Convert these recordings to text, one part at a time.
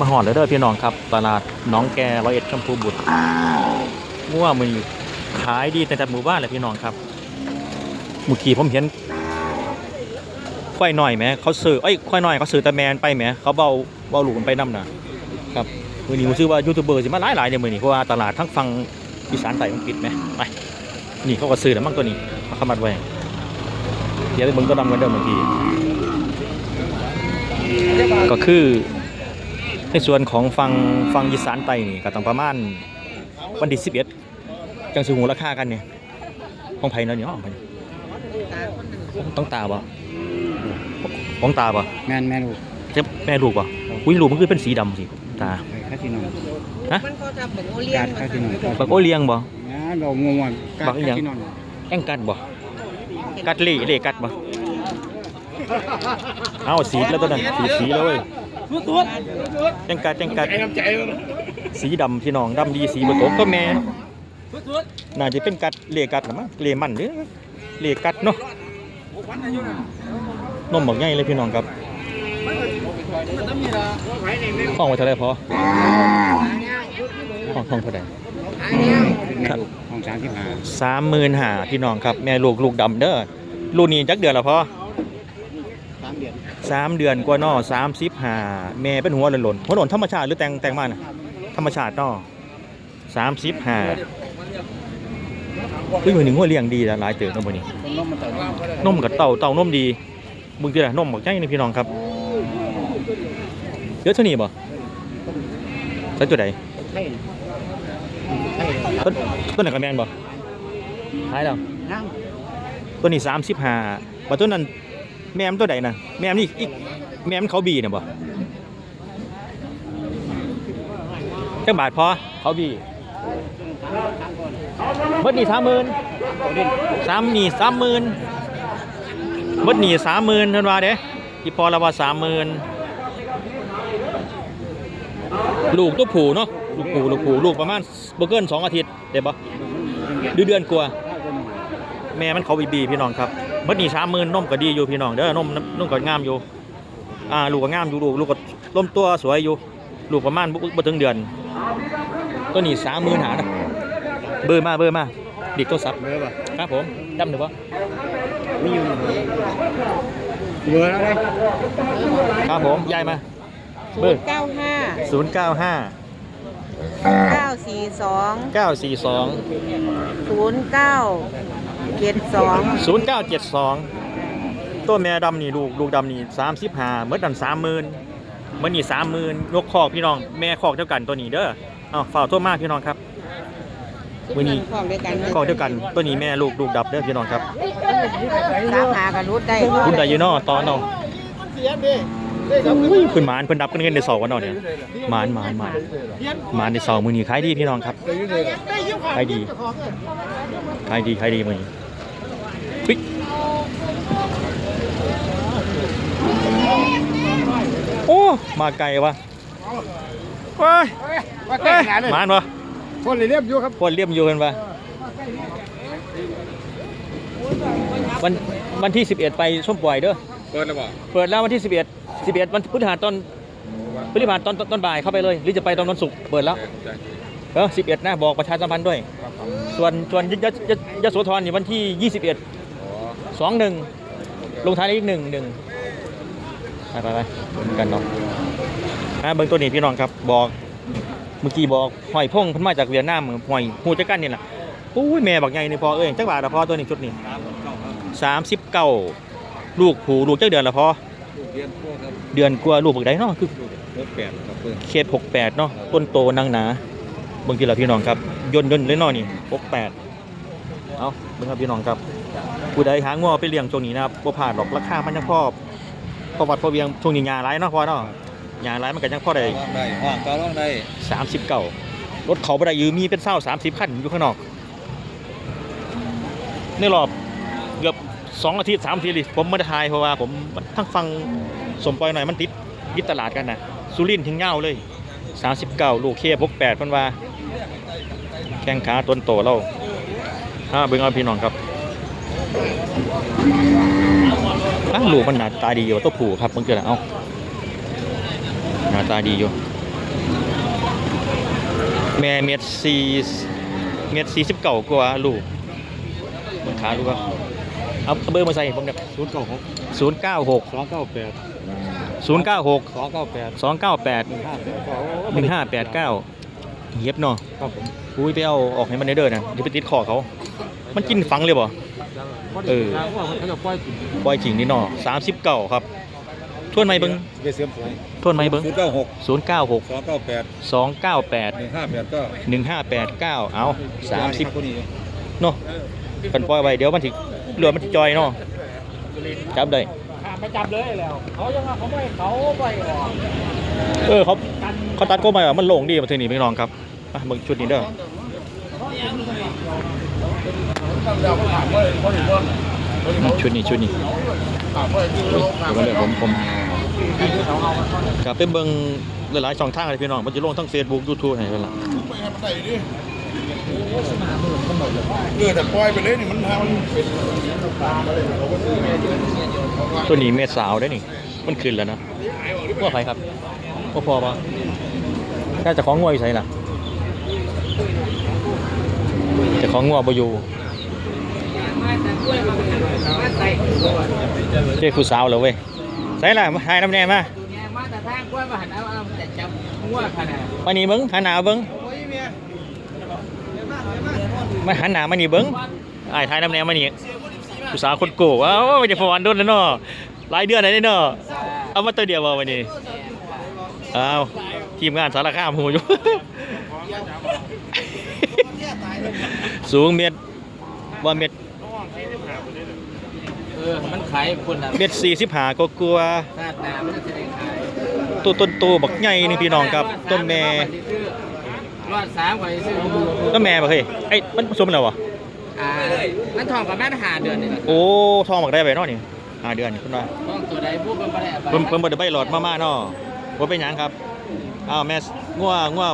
มาหอดแล้วเด้อพี่น้องครับ ตลาดน้องแกร้อยเอ็ดชมพูบุตรมั่วมือขายดีแต่แต่หมู่บ้านเลยพี่น้องครับเมื่อกี้ผมเห็นควายหน่อยไหมเขาซื้อเอ้ยควายหน่อยเขาซื้อต่แมนไปไหมเขาเบาเบาหลูกันไปน้ำนะครับมือนี้ผมชื่อว่ายูทูบเบอร์สิมาหลายหลายเนี่ยมือนี้เพราะว่าตลาดทั้งฟังอีสานใต้มันปิดไหมไปนี่เขาก็ซื้อแล้วมั้งตัวนี้เขาขมัดไว้เดี๋ยวไปเบิ่งตัวดำกันเดิมเมื่อกี้ก็คือ ในส่วนของฟังฟังยีสานไตนี่ก็ต้องประมาณวันที่สิบเอ็ดจังสูงราคากันเนี่ยของไผ่เนาะเนี่ยของไผ่ต้องตาบ่ของตาบ่แม่นแม่ลูกเจ็บแม่ลูกบ่อุ้ยลูกมันคือเป็นสีดำสิตาไปคาสิโนมันเขาจะเป็นโอเลี้ยกางดคาสิโนบักโอเลียงบ่นะเรางงๆกาบัดกอีหยัคางสิโนแองกัดบ่กัดเล่เล่กัดบ่เอาสีแล้วตัวนั้นสีสีแล้วเว้ย แองกัดแองกัดสีดำพี่น้องดำดีสีบ่ตกก็แม่น่าจะเป็นกัดเลกัดหรือมั้งเลมันหรือเลกัดเนาะนมบอกง่ายเลยพี่น้องครับห้องไว้เท่าไรพอห้องห้องเท่าไรครับของสามที่หาสามหมื่นหาพี่น้องครับ แม่ลูกลูกดำเด้อลูกนี้จักเดือนละพอสามเดือน สามเดือนกว่าเนอสามสิบหาแม่เป็นหัวหล่นๆหัวหล่นธรรมชาติหรือแต่งแต่งมาน่ะธรรมชาติเนอสามสิบหาเฮ้ยมือหนึ่งหัวเลี้ยงดีนะหลายเติบเนาะมือนี้ต้นนมมันเต่านมนมกับเต่าเต่านมดีมึงจีละนมบอกใจนี่พี่น้องครับเยอะเท่านี้บ่ใช่จุดใดใช่ใช่ต้นต้นไหนกับแมนบ่ท้ายแล้วนั่งต้นนี้สามสิบห้าว่าต้นนั้น แมมตัวใดนะแมมนี่อีกแมมเขาบีเนี่ยบ่จังบาทพอเขาบีเบิดนี่สามหมื่นสามหนีสามหมื่นเบิดนี่สามหมื่นเท่านว่าเด้ที่พอละว่าสามหมื่นลูกตัวผูเนาะลูกผูลูกผูลูกประมาณบ่เกินสองอาทิตย์ได้ปะเดือนเดือนกว่า แม่มันเขาบีบีพี่น้องครับ เมื่อนี้สามหมื่นนมก็ดีอยู่พี่น้องเด้อนมนมก็งามอยู่อ่าลูกก็งามอยู่ลูกลูกก็ล้มตัวสวยอยู่ลูกประมาณบ่บ่ถึงเดือนตัวนี้สามหมื่นหานะเบอร์มาเบอร์มาดิกโทรศัพท์เบอร์ป่ะครับผมจำหรือเปล่ามีอยู่เบอร์อะไรครับผมยายมาเบอร์เก้าห้าศูนย์เก้าห้าเก้าสี่สองเก้าสี่สองศูนย์เก้า เจ็ดสองศูนย์เก้าเจ็ดสองตัวแม่ดำนี่ลูกลูกดำนี่สามสิบห้าเมื่อดันสามหมื่นเมื่อนี่สามหมื่นยกคอกพี่น้องแม่คอกเท่ากันตัวนี้เด้อเอาฝ่ากโทษมากพี่น้องครับมื้อนี้ของด้วยกันคอกเท่ากันตัวนี้แม่ลูกลูกดับเด้อพี่น้องครับสามหากับรุดได้คุณได้อยูเนอตอนเนาะอุ้ยเพิ่นหมานเพิ่นดับกันเงินในเสากันเนาะเนี่ยหมานหมานหมานหมานในเสามือนี้ขายดีพี่น้องครับขายดี ขายดีขายดีมือนี้ปิ๊กโอ้ มาไกลวะว้ายว่าเอ้แต่ยงงานเลยหมานวะคนเลยเรียบอยู่ครับคนเลี่ยมอยู่กันปะวันวันที่ 11 ไปส้มปล่อยเด้อ เปิดแล้วบ่เปิดแล้ววันที่ 11 11 วันพฤหัสตอนพฤหัสตอนตอนตอนบ่ายเข้าไปเลย หรือจะไปตอนวันศุกร์เปิดแล้ว เออ11นะบอกประชาสัมพันธ์ด้วย ส่วนส่วนยยยยโสธรนี่วันที่21 21ลงท้ายอีกหนึ่งหนึ่งไปไปไปเหมือนกันเนาะอ่าเบิ่งตัวนี้พี่น้องครับบอกเมื่อกี้บอกหอยพงเพิ่นมาจากเวียดนามหอยหูจักกันนี่แหละอุ้ยแม่บักใหญ่นี่พอเอ้ยจักบาทละพอตัวนี้ชุดนี้สามสิบเก้าลูกผูลูกจักเดือนละพอเรียนพวกครับเดือนกว่าลูกบักใดเนาะคือหกแปดครับเพื่อนเคสหกแปดเนาะต้นโตนางหนา เบิ่งทีละพี่น้องครับย่นย่นเลยเนาะนี่หกแปดเอาเบิ่งครับพี่น้องครับผู้ใดหางัวไปเลี้ยงช่วงนี้นะครับบ่พลาดหรอกราคามันยังพอพอวัดพอเวียงช่วงนี้หญ้าหลายเนาะพอเนาะหญ้าหลายมันก็ยังพอได้ร้องได้ห้องก็ร้องได้สามสิบเก้ารถเขาบ่ได้อยืมมีเป็นเศร้าสามสิบคันอยู่ข้างนอกในรอบเกือบสองอาทิตย์สามอาทิตย์เลยผมไม่ได้ทายเพราะว่าผมทั้งฟังสมปล่อยหน่อยมันติดยึดตลาดกันนะสุรินทร์ถึงเง่าเลยสามสิบเก้าลูกเคพกแปดพันว่า แข้งขาต้นโตเราอ่าเบิ่งเอาพี่น้องครับอ้าวลูกมันหน้าตาดีอยู่ตัวผู้ครับเบิ่งเกิดเอาหน้าตาดีอยู่แม่เม็ดสี่เม็ดสี่สิบเก่ากว่าลูกมันขาลูกครับเอาเอาเบอร์มาใส่ผมเนี่ยศูนย์เก้าหกศูนย์เก้าหกสองเก้าแปดศูนย์เก้าหกสองเก้าแปดสองเก้าแปดหนึ่งห้าแปดหนึ่งห้าแปดเก้า เย็บเนาะครับผมอุ้ยไปเอาออกให้มันเด้อๆนะเดี๋ยวไปติดคอเขา มันกินฝังเลยบ่เออว่าเขาจะปล่อยกินปล่อยจริงนี่เนาะสามสิบเก้าครับทวนไหมเบิ้งไปเสริมสวยทวนไหมเบิ้งศูนย์เก้าหกศูนย์เก้าหกสองเก้าแปดสองเก้าแปดหนึ่งห้าแปดก็หนึ่งห้าแปดเก้าเอาสามสิบคนนี้เนาะกันปล่อยไว้เดี๋ยวมันถึเรือมันถึจอยเนาะจับได้ ไปจับเลยแล้วเขายังว่าเขาไม่เขาไปออกเออเขาเขาตัดก็มาอะมันโล่งดีมาถึงนี่พี่น้องครับอะเบิ่งชุดนี้เด้อชุดนี้ชุดนี้เดี๋ยวก่อนเดี๋ยวผมผมครับไปเบิ่งหลายๆช่องทางเลยพี่น้องมันจะลงทั้ง Facebook YouTube ให้เพิ่นล่ะ เออแต่ปล่อยไปเลยนี่มันทำมันเป็นตัวนี้เม็ดสาวได้อนี่ มันขึ้นแล้วนะว่าใครครับว่าพอปะน่าจะของงัวอยู่ไสล่ะเจะของงัวบ่อยู่เจ้ผู้สาวแล้วเว้ยใส่ล่ะมาหายน้ำแน่มามาแต่ทางกล้วยมาหันเอาเอาแต่จับงัวขนาดมานี่เบิ้งหันหน้าเบิ้ง มาหันหน้ามานี่เบิ้งอ้ายทายน้ำแน่มานี่ผู้สาวคนโก้ว้าวไม่ได้ฟอนโดนแล้วเนาะหลายเดือนแล้วเนาะเอามาตัวเดียวบ่วันนี้อ้าวทีมงานสารคามหูอยู่สูงเม็ดว่าเม็ดเออมันขายคนละเม็ดสี่สิบห้าก็กลัวชาติหน้ามันจะได้ขายตัวต้นโตบักใหญ่นี่พี่น้องครับต้นแม่ รอดสามกว่าซื้อต้นแม่บ่เคยไอ้ยมันผสมแล้ววะอ่ามันทองกับแม่ทหารเดือนนี่แหละโอ้ทองบักได้ไปเนาะนี่ห้าเดือนนี่คุณว่าต้องตัวใดพวกมันไม่ได้เพิ่มเพิ่มบ่ได้ใบหลอดมาม่าเนาะบ่เป็นหยังครับอ้าวแม่สงัวงัว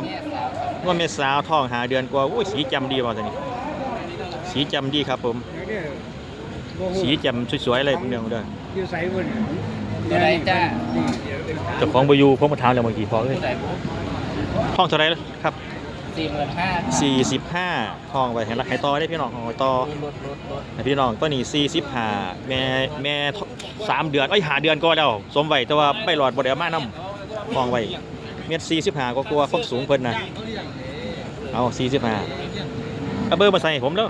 งัวแม่สาวท้องหาเดือนกว่าอุ้ยสีจำดีบ่ซั่นนี่สีจำดีครับผม สีจำสวยๆเลยเพิ่นเด้อเด้ออยู่ใส่บนตัวใดจ้าเจ้าของบ่อยู่ผมมาถามแล้วเมื่อกี้พอเอ้ยตัวใดพวกท้องเท่าไหร่ครับ สี่หมื่นห้า45ท้องไว้ให้รักให้ต่อได้พี่น้องของไว้ต่อลดลดลดให้พี่น้องตัวนี้45แม่แม่สามเดือนเอ้ยหาเดือนก็แล้วสมไว้แต่ว่าใบหลอดบ่ได้เอามานํท้องไว้เม็ด45ก็กลัวความสูงเพิ่นน่ะเอา45เอาเบอร์มาใส่ให้ผมเด้อ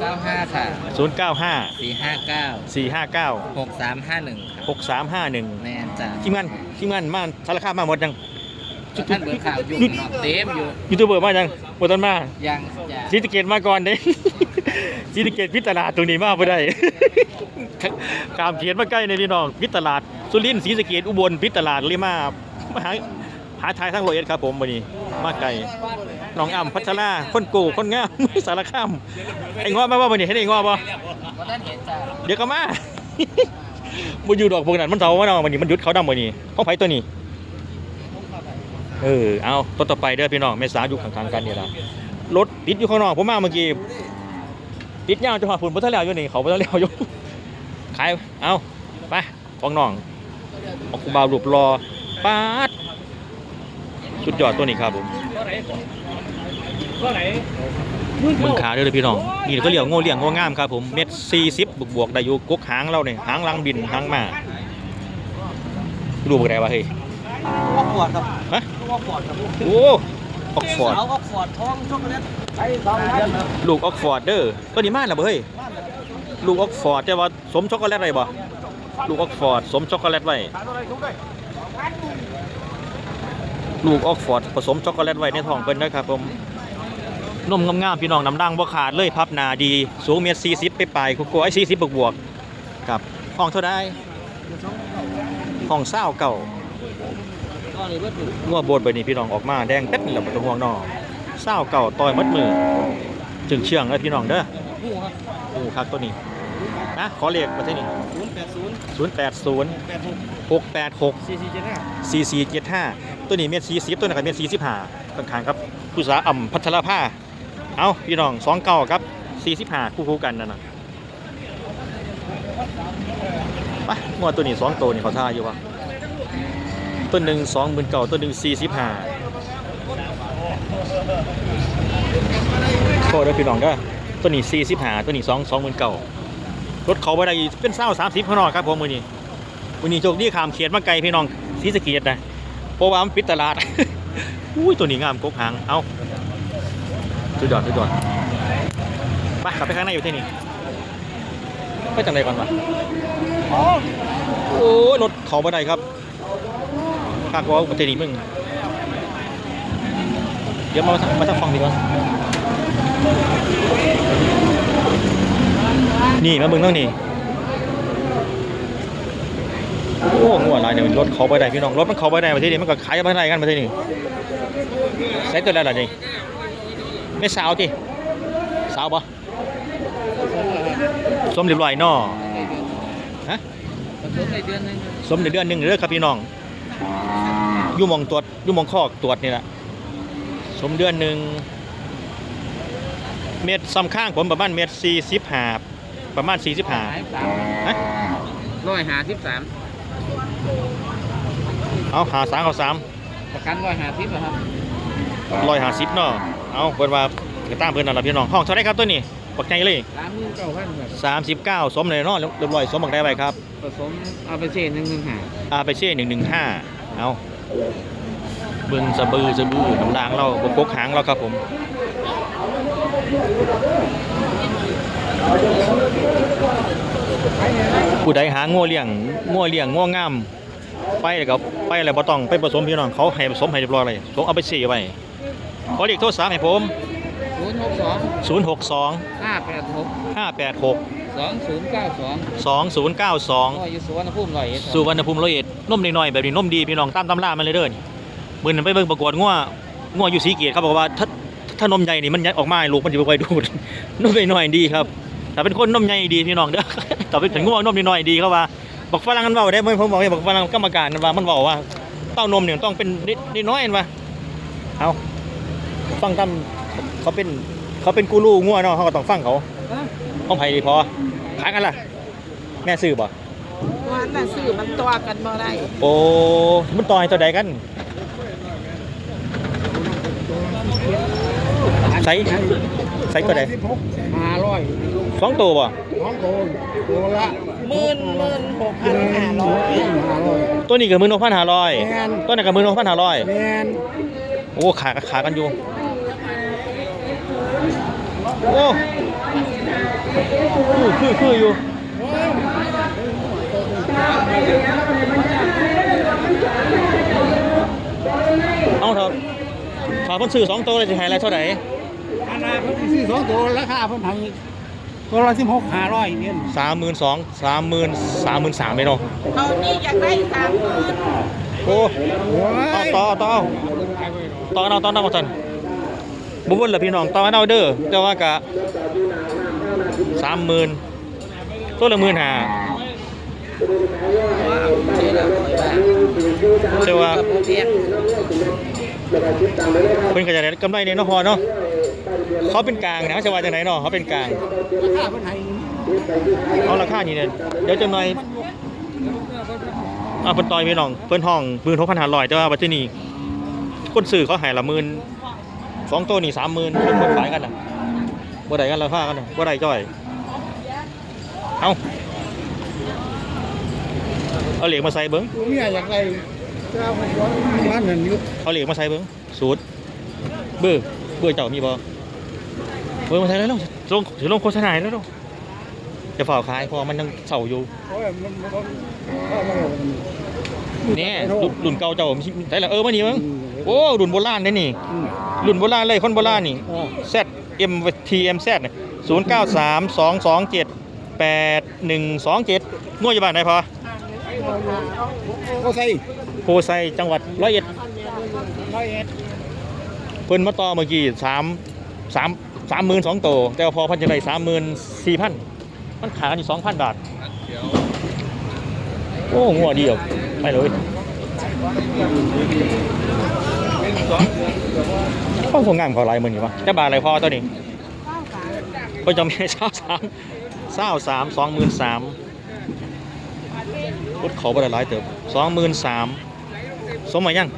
เก้าห้าค่ะ 095สี่ห้าเก้า459หกสามห้าหนึ่งครับ6351แม่นจ้าทีมงานทีมงานมาสารคามมาหมดยัง ท่านเบิกข่าวอยู่นอกเต็มอยู่ยูทูบเบอร์มายังบ่ทันมายังจ้าศรีสะเกตมาก่อนเด้ศรีสะเกตพิตลาดตรงนี้มาบ่ได้ กามเขียนมาใกล้ในพี่น้องพิตลาดสุรินทร์ศรีสะเกตอุบลพิตลาดเลยมามาหาหาทายทั้งโรอยเอ็ดครับผมวันนี้มาไกลน้องอ่ำพัชราคนโกคนงาม สารคามไอ้งอมาว่าวันนี้เห็นไอ้งอบ่ว่าท่านเห็นจ้าเดี๋ยวก็มา บ่อยู่ดอกพวกนั้นมันเฒ่ามาเนาะวันนี้มันหยุดเขาดำวันนี้ของไผตัวนี้ เออเอาตัวต่อไปเด้อพี่น้องแม่สาอยู่ข้างๆกันนี่ละรถติดอยู่ข้างนอกผมมาเมื่อกี้ติดยาวจะหอดฝุ่นบ่ทันแล้วอยู่นี่เขาบ่ทันแล้วอยู่ขายเอาไปของน้องออกคูบาวรูปรอป้าดสุดยอดตัวนี้ครับผมมึงขาเด้อเลยพี่น้องนี่ก็เลี้ยงโง่เลี้ยงโง่งามครับผมเม็ดสี่สิบบวกบวกได้อยู่กกหางเราเนี่ยหางลังบินหางมาดูบ่ได้ว่าเฮ้ย ออกฟอร์ดครับฮะออกฟอร์ดครับโอ้ออกฟอร์ดสาวออกฟอร์ดท้องช็อกโกแลตไอ้สองเดือนครับลูกออกฟอร์ดเด้อตัวนี้มาแล้วบ่เฮ้ยลูกออกฟอร์ดแต่ว่าสมช็อกโกแลตไว้บ่ลูกออกฟอร์ดสมช็อกโกแลตไว้ลูกออกฟอร์ดผสมช็อกโกแลตไว้ในท้องเพิ่นนะครับผมนมงามๆพี่น้องน้ำดังบ่ขาดเลยพับหนาดี สูงเมตร40ไปปลายๆกลัวไอ้40บวกๆครับห้องเท่าได้ห้องเศร้าเก่า งัวโบดไปนี่พี่น้องออกมาแดงเป็ดนี่แหละบ่ต้องห่วงน้อเศร้าเก่าต่อยมัดมือจึงเชื่องเลยพี่น้องเด้อผู้ครับตัวนี้นะขอเลขมาที่นี่ศูนย์แปดศูนย์0 8 0แปดหก6 8 6สี่สี่เจ็ดห้า4 4 7 5 ตัวนี้เม็ด40ตัวนั้นก็เม็ด45ข้างๆครับผู้สาอ่ำพัทรภาเอาพี่น้อง2เก่าครับ45คู่ๆกันนั่นนะไปงัวตัวนี้2ตัวนี่เขาท่าอยู่วะ ต้นหนึ่งสองหมื่นเก่าต้นหนึ่งสี่สิบห้าโทษด้วยพี่น้องก็ต้นนี้สี่สิบห้าต้นนี้สองสองหมื่นเก่ารถเขาไปได้เป็นเศร้าสามสิบพนอครับผมวันนี้วันนี้โชคดีขามเขียนมาไกลพี่น้องสีสเกียดนะเพราะว่ามันปิดตลาดอุ้ยตัวนี้งามกกหางเอาจุดดอดจุดดอดไปขับไปข้างในอยู่ที่นี่ไปจังไรก่อนวะโอ้รถเขาไปได้ครับ คาดว่าประเทศนี้มึง เดี๋ยวมามาทางฟังดีกว่านี่มาเบิ่งต้องนี่โอ้งัวลายเนี่ยรถเขาไปได้พี่น้องรถมันเขาไปได้ประเทศนี้มันก็ขายไปได้กันประเทศนี้ใส่ตัวแล้วล่ะนี่ไม่สาวที่สาวปะสมเรียบร้อยนอฮะสมในเดือนหนึงสมในเดือนหนึ่งเด้อครับพี่น้อง อยู่หมองตรวจอยู่หมองคอกตรวจนี่แหละสมเดือนหนึ่งเม็ดซ้ำข้างผมประมาณเม็ดสี่สิบห้าประมาณสี่สิบห้าหายสามฮะร้อยหาสิบสามเอาหาสามเอาสามประกันร้อยหาสิบเหรอครับร้อยหาสิบเนาะเอาเพิ่นว่าก็ตามเพิ่นนั่นล่ะพี่น้องห้องเท่าไหรครับตัวนี้ ปักใจเลยสามหมื่นเก้าพันครับสามสิบเก้าสมเลยเนาะเรียบร้อยสมบักได้ไว้ครับผสมเอาไปเช่หนึ่งหนึ่งหาอาไปเช่หนึ่งหนึ่งห้าเอาเบิ่งสะบือสะบือน้ำลางเราบกกหางเราครับผมผู้ใดหางัวเลี้ยงงัวเลี้ยงงัวงาม ไปแล้วก็ไปแล้วบ่ต้องไปผสมพี่น้องเขาให้ผสมให้เรียบร้อยเลยสงเอาไปเสียไว้ขอเรียกโทรศัพท์ให้ผมศูนย์หกสอง062ห้าแปดหก586 สองศูนย์เก้าสอง2092ก็อยู่สุวรรณภูมิร้อยเอ็ดครับ สุวรรณภูมิร้อยเอ็ดนมหน่อยๆแบบนี้นมดีพี่น้องตามตำรามันเลยเด้อนี่มือนั้นไปเบิ่งประกวดงัวงัวอยู่สีเกียรติเขาบอกว่าถ้าถ้านมใหญ่นี่มันออกมาให้ลูกมันจะไปค่อยดูด นมน้อยๆดีครับถ้าเป็นคนนมใหญ่ดีพี่น้องเด้อ ถ้าเป็นงัวนมน้อยๆดีเขาว่าบอกฝรั่งมันเว้าได้ไหมผมบอกให้บอกฝรั่งกรรมการมันว่ามันบอกว่าเต้านมเนี่ยต้องเป็นนิดนิดน้อยเห็นปะเอาฟังตามเขาเป็น เขาเป็นกูรูงัวเนาะเขาก็ต้องฟังเขาห้องไผ่ดีพอขายกันล่ะ แม่ซื้อบ่วันน่ะซื้อมันตัวกันบ่ได้โอ้มันต่อยตัวใดกันใส่ใส่ตัวใดสิบหกห้าร้อยสองตัวบ่สองตัวตัวละหมื่นหมื่นหกพันห้าร้อยห้าร้อยตัวนี้ก็มือนพันห้าร้อยแม่นตัวนั้นก็มือนพันห้าร้อยแมนโอ้ขาขากันอยู่ โอ้คือคือคืออยู่เอาเถอะขอเพิ่นซื้อสองตัวเลยจะให้อะไรเท่าไหร่อันนั้นเพิ่นซื้อสองตัวราคาเพิ่นให้ตัวละสิบหกห้าร้อยเนี่ยสามหมื่นสองสามหมื่นสามหมื่นสามไม่เนาะเขานี่อยากได้สามหมื่นโอ้โอ้ต่อยต่อต่อต่อเอาต่อเอามาสัน บุบนเหรอพี่น้องต่อเอาเด้อแต่ว่ากะสามหมื่นตัวละหมื่นห้าแต่ว่าเรียเพิ่นก็จะได้กำไรในเนาะพอเนาะเขาเป็นกลางนะจะว่าจังไหนเนาะเขาเป็นกลางราคาเพิ่นให้เอาราคานี่เนี่ยเดี๋ยวจะหน่อยอ่าเพิ่นต่อยพี่น้องเพิ่นห้องมื่นหกพันห้าร้อยแต่ว่าบัดที่นี่คนซื้อเขาหายละหมื่น สองตัวนี่สามหมื่นเพิ่นขายกันน่ะบ่ได้กันราคากันน่ะบ่ได้จ้อย เอาเอาเหล็กมาใส่เบิ้งตัวเมียอยากได้เจ้าของบ้านนั่นอยู่เอาเหล็กมาใส่เบิ้งสูตรเบื่อเบื่อเจ้ามีบ่เบื่อมาใส่แล้วลงลงสิลงโฆษณาให้แล้วลงจะฝ่าขายเพอมันยังเศร้าอยู่โอ้ยมันมันมันเนี่ยรุ่นรุ่นเก่าเจ้าผมใช่ละเออมานี่มั้ง โอ้รุ่นโบราณได้นี่รุ่นโบราณเลยคนโบราณนี่ Z M T M Z ศูนย์เก้าสามสองสองเจ็ดแปดหนึ่งสองเจ็ดง่วอยู่บ้านไหนพอก็ใส่โพไซจังหวัดร้อยเอ็ดร้อยเอ็ดเพิ่นมาต่อเมื่อกี้สามสามสามหมื่นสองโตวแต่ว่าพอพันจะได้สามหมื่นสี่พันมันขายกันอยู่สองพันบาทโอ้งัวดีอะไปเลย ข้าวสงงามเขาลายมื่นอยู่ปะจะบาทอะไรพอตัวนี้ก็จะมีเช้าสามเช้าสามสองหมื่นสามรถเขาบริหลายเติบสองหมื่นสามสมมายัง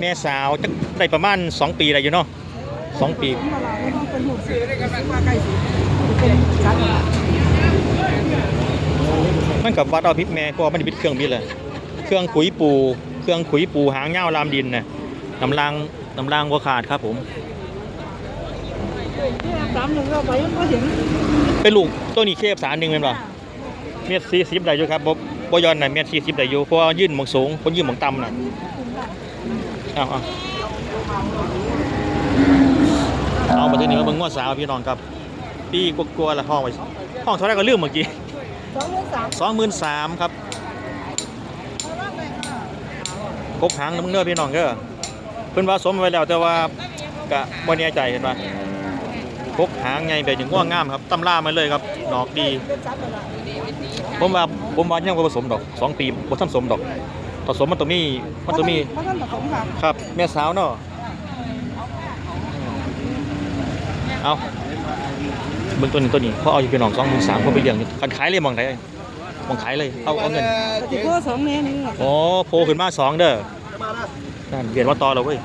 แม่สาวจะได้ประมาณสองปีอะไรอยู่เนาะสองปีมันกับวัดเอาพิษแม่เพราะว่ามันบิดเครื่องบิดเลยเครื่องขุยปู เครื่องขุยปูหางเง่าลามดินน่ะ น้ำรางน้ำรางวัวขาดครับผมสามหนึ่งเราไปยังไม่เห็นเป็นลูกตัวนี้เคฟสารหนึ่งเป็นป่ะเมตรสี่สิบได้อยู่ครับบ่บ่ย้อนน่ะเมตรสี่สิบได้อยู่เพราะยื่นหมองสูงคนยื่นหมองต่ำน่ะเอาเอาเอาประเทศนี้มาเบิ่งงวดสาวพี่น้องครับปีกลัวๆละห้องไปห้องเท่าไรก็ลืมเมื่อกี้สองหมื่นสามสองหมื่นสามครับกบหางน้ำเนื้อพี่น้องเด้อ เพิ่นว่าสมไว้แล้วแต่ว่ากะบ่แน่ใจเห็นป่ะกบหางไงแบบอย่างง่วงงามครับตำล่ามาเลยครับดอกดีเป็นสัตว์อะไรผมว่าผมว่ายังบ่ผสมดอกสองปีบ่ทันสมดอกผสมมันต้องมีมันต้องมีเพราะท่านผสมค่ะครับ แม่สาวเนาะเอาเบิ่งตัวนี้ตัวนี้เขาเอาอยู่พี่น้อง23,000ผมไปเลี้ยงอยู่คันขายเลยหมองไหนหมองขายเลยเอาเอาเงินติโก้สองเนี้ยนึงโอ้โผล่ขึ้นมาสองเด้อ นั่นเปลี่ยนว่าต่อแล้วเว้ย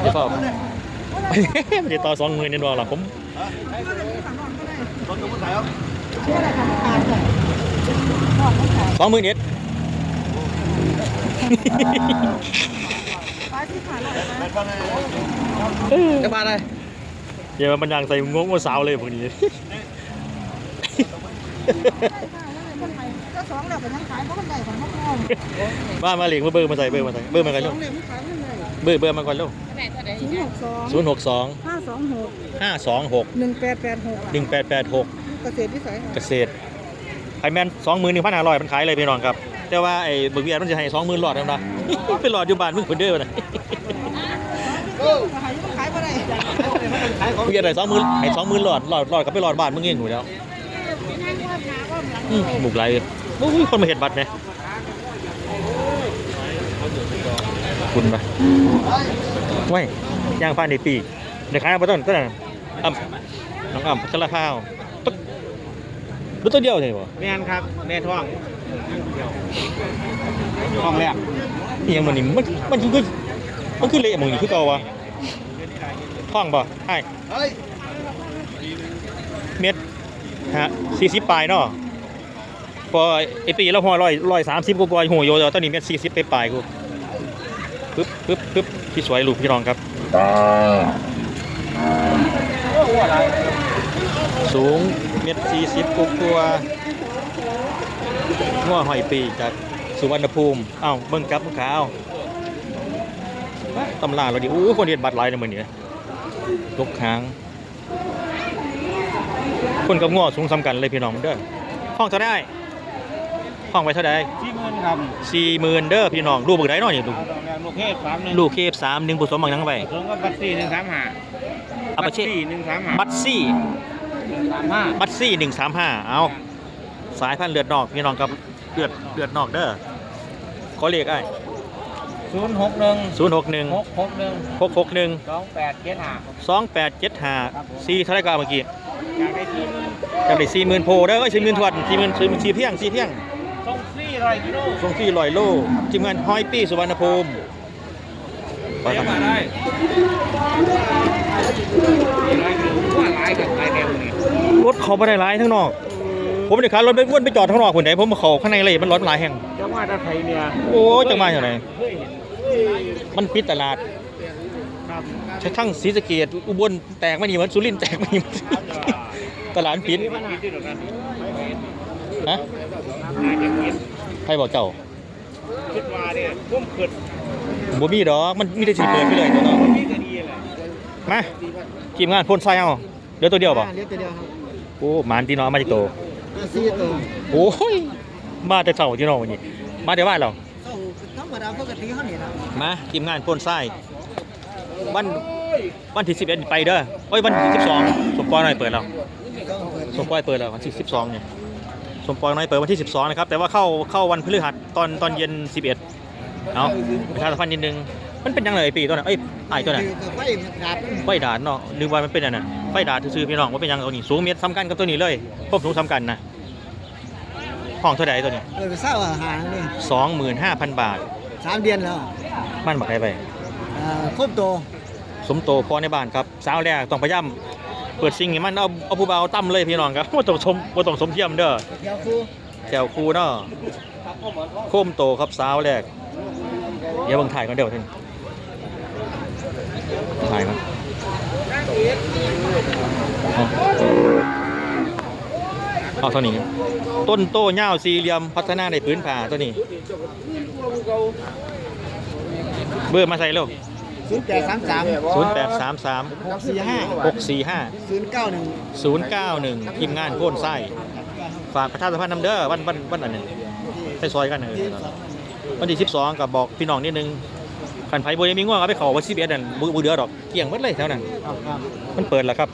เดี๋ยวเปล่าไม่ได้ต่อสองหมื่นนี่บอกหรอกผมชื่ออะไรคะอาร์ตเลยสองหมื่นเอ็ดป้าที่ผ่านอะไรนะจะมาเลยเดี๋ยวมันยังใส่งงว่าสาวเลยพวกนี้คนไทยก็ส องแล้วเป็นยังขายเพราะคนใหญ่ของพ่อพ่อมามาเหลียงเบอร์มาใส่เบอร์มาใส่เบอร์มากันสลูอกงเลยมันขายไม่เลยเบอร์เบอร์มาก่อนลูกศูนย์หกสองศูนย์หกสองห้าสองหกห้าสองหกหนึ่งแปดแปดหกหนึ่งแปดแปดหก เกษตรวิสัยเกษตรไอแมนสองหมื่นหนึ่งพันห้าร้อยมันขายเลยพี่น้องครับ แต่ว่าไอ้เบอร์เวียมันจะให้สองหมื่นหลอดนะ เป็นหลอดอยู่บ้านมึงคนเด้อนะขายยังขายไปได้เวียได้สองหมื่นให้สองหมื่นหลอดหลอดหลอดก็ไปหลอดบ้านมึงเองอยู่แล้วอืมบุกไรเลย โอ้ยคนมาเห็นบัตรไหมคุณปะไว้ย่างฟ้าในปีเดี๋ยวขายมาต้นต้นนั้นอ่ำน้องอ่ำพัชรข้าวตึ๊กรู้ตัวเดียวใช่ปะแม่นครับ แม่ท้องท้องแรกนี่ยังมันนี่มันมันคือมันคือเละมึงนี่คือเก่าวะท่องป่ะใช่เม็ดฮะสี่สิบปลายเนาะ พอไอปีแล้วหัวร้อยร้อยสามสิบกว่าๆหัวโยตอนนี้เม็ดสี่สิบไปปลายกูปึ๊บปึ๊บปึ๊บพี่สวยลูกพี่รองครับ สูงเม็ดสี่สิบกว่าๆหัวหอยปีจากสุวรรณภูมิเอ้าเบิ่งกับมึงขาวตำราเราดิอู้คนเรียนบัตรลายนมือนี้ลกหาง คนกับง้อสูงสำกันเลยพี่น้องเด้อห้องเท่าได้ ห้องไว้เท่าไดที่มื่นครับสี่หมื่นเด้อพี่น้องลูกเบิกได้เนาะนี่ลูกเอาดอกแรกลูกเทพสามหนึ่งลูกเคฟสามหนึ่งผสมบางนังไปสมกับบัตรสี่หนึ่งสามห้าอาปาเช่สี่หนึ่งสามห้าบัตซี่สามห้าบัตซี่หนึ่งสามห้าเอาสายพันธุ์เลือดนอกพี่น้องครับเลือดเลือดนอกเด้อขอเรียกไอ้ศูนย์หกหนึ่งศูนย์หกหนึ่งหกหกหนึ่งหกหกหนึ่งสองแปดเจ็ดห้าสองแปดเจ็ดห้าสี่เท่าไหรก็เมื่อกี้อยากได้ที่มื่นจำได้สี่หมื่นโพเด้อเอ้ยสี่หมื่นทวนสี่หมื่นสี่หมื่นสี่เพียงสี่เพียง ส่งฟรีร้อยกิโลส่งที่ลอยโลทีมงานห้อยปี้สุวรรณภูมิไปครับมาได้ร้อยกิโลว่าหลายกับหลายแนวนี่รถเขาไม่ได้ร้ายทั้งนอก ผมไม่ได้ขับรถไปวนไปจอดข้างนอกคนไหนผมมาเขาข้างในเลยมันรถหลายแห่งจะว่าถ้าไทยเนี่ยโอ้ยจังมาอย่างไรเคยเห็นมันปิดตลาดครับทั้งศรีสะเกดอุบลแตกไม่หนีเหมือนสุรินทร์แตกไม่หนีเหมือนตลาดปิดมีปัญหาที่เดียวกันไม่เห็นฮะน่าจะเห็น ใครบอกเจ้าคิดว่าเนี่ยพุ่มขึ้นบ่มีดอกมันมีแต่สิเปิดไปเลยตัวเนาะนี่ก็ดีแหละมาทีมงานพ่นไส้เอาเดี๋ยวตัวเดียวป่ะเลี้ยงตัวเดียวครับโอ้หมานตีน้อยมาจากโตสี่ตัวโอ้ยมาแต่เช้าที่น้องวันนี้มาแต่บ้านเราธรรมดาปกติเขาเนี่ยนะมาทีมงานพ่นไส้วันวันที่11ไปเด้อโอ้ยวันที่12สมปอยน้อยเปิดแล้วสมปอยเปิดแล้ววันที่12เนี่ยส มปอยน้อยเปิดวันที่ 12 นะครับ แต่ว่าเข้าเข้าวันพฤหัสตอนตอนเย็น 11 เอาประชาสัมพันธ์นิดนึง มันเป็นยังไงไอ้ปีตัวนั้นเอ้ยไอ้ายตัวนั้นไฟดาบไฟดาดเนาะนึกว่ามันเป็นอันนั้นไฟดาดซื่อๆพี่น้องว่าเป็นหยังตัวนี้สูงเมตรซ้ำกันกับตัวนี้เลยพวกสูงซ้ำกันนะห้องเท่าไหร่ตัวนี้เออไปเศร้าอาหารนี่สองหมื่นห้าพันบาทสามเดือนแล้วมันบักได้ไปอ่าครบโตคสมโตพอในบ้านครับสาวแรกต้องพยายาม เปิดซิงให้มันเอาเอาผู้เบาตั้มเลยพี่น้องครับบ่ต้องสมบ่ต้องสมเทียมเด้อเดี๋ยวครูแถวคูเนาะโค้มโตครับสาวแรกเดี๋ยวบิ่งถ่ายก่อนเดี๋ยวท่านถ่ายก่อนเอาเอาเท่านี้ครับต้นโตเง่าสี่เหลี่ยมพัฒนาในพื้นผ่าตัวนี้ เบอร์มาใส่เร็ว ศูนย์แปดสามสามศูนย์แปดสามสามหกสี่ห้าหกสี่ห้าศูนย์เก้าหนึ่งศูนย์เก้าหนึ่งทีมงานโค่นไส้ฝากประชาสัมพันธ์นำเด้อวันวันวันอันนี้ไปซอยกันเออวันที่สิบสองกับบอกพี่น้องนิดนึงขันไผ่บริมีง่วงเอาไปเขาว่าสิบเอ็ดนั่นบุบุเดือดอกเกี่ยงหมดเลยแถวนั้นครับครับมันเปิดแล้วครับ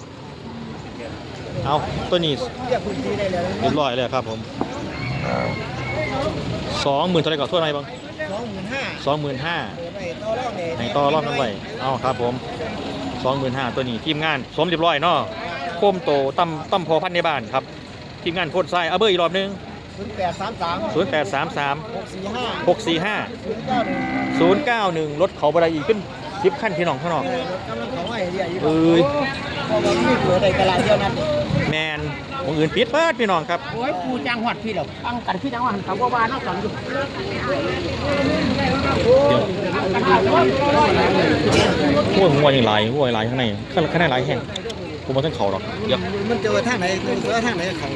เอาตัวนี้เรียกพื้นที่ได้เลยเรียบร้อยเลยครับผมสองหมื่นเท่าไหรก่อนทั่วไหนบ้างสองหมื่นห้า สองหมื่นห้าเปิดไปต่อรอบเนี่ยในต่อรอบนั้นไว้เอาครับผมสองหมื่นห้าตัวนี้ทีมงานสวมเรียบร้อยเนาะโคมโตตั้มตั้มพอพันในบ้านครับ ทีมงานโคตรไส้เอาเบอร์อีกรอบหนึงศูนย์แปดสามสามศูนย์แปดสามสามหกสี่ห้าหกสี่ห้าศูนย์เก้าหนึ่งศูนย์เก้าหนึ่งรถเขาบไดอีกขึ้นสิบขั้นพี่น้องข้างนอกเออรถกำลังเขาให้เรียกอยู่เอ้ยเพราะว่ามีเปิดในตลาดเดียวนั้นแมน วงอื่นปิดเปิดพี่น้องครับ โอ้ยปูจังหวัดพี่เหรอตั้งกันพี่จังหวัดเขาก็ว่าน้องสอนอยู่เดี๋ยวหัวหัวยังไหลายหัวยังไหลายข้างในข้างข้างในไหลายแห้งผมมาทั้งเขาหรอกเดี๋ยวมันเจอทางไหนเจอทางไหนเขา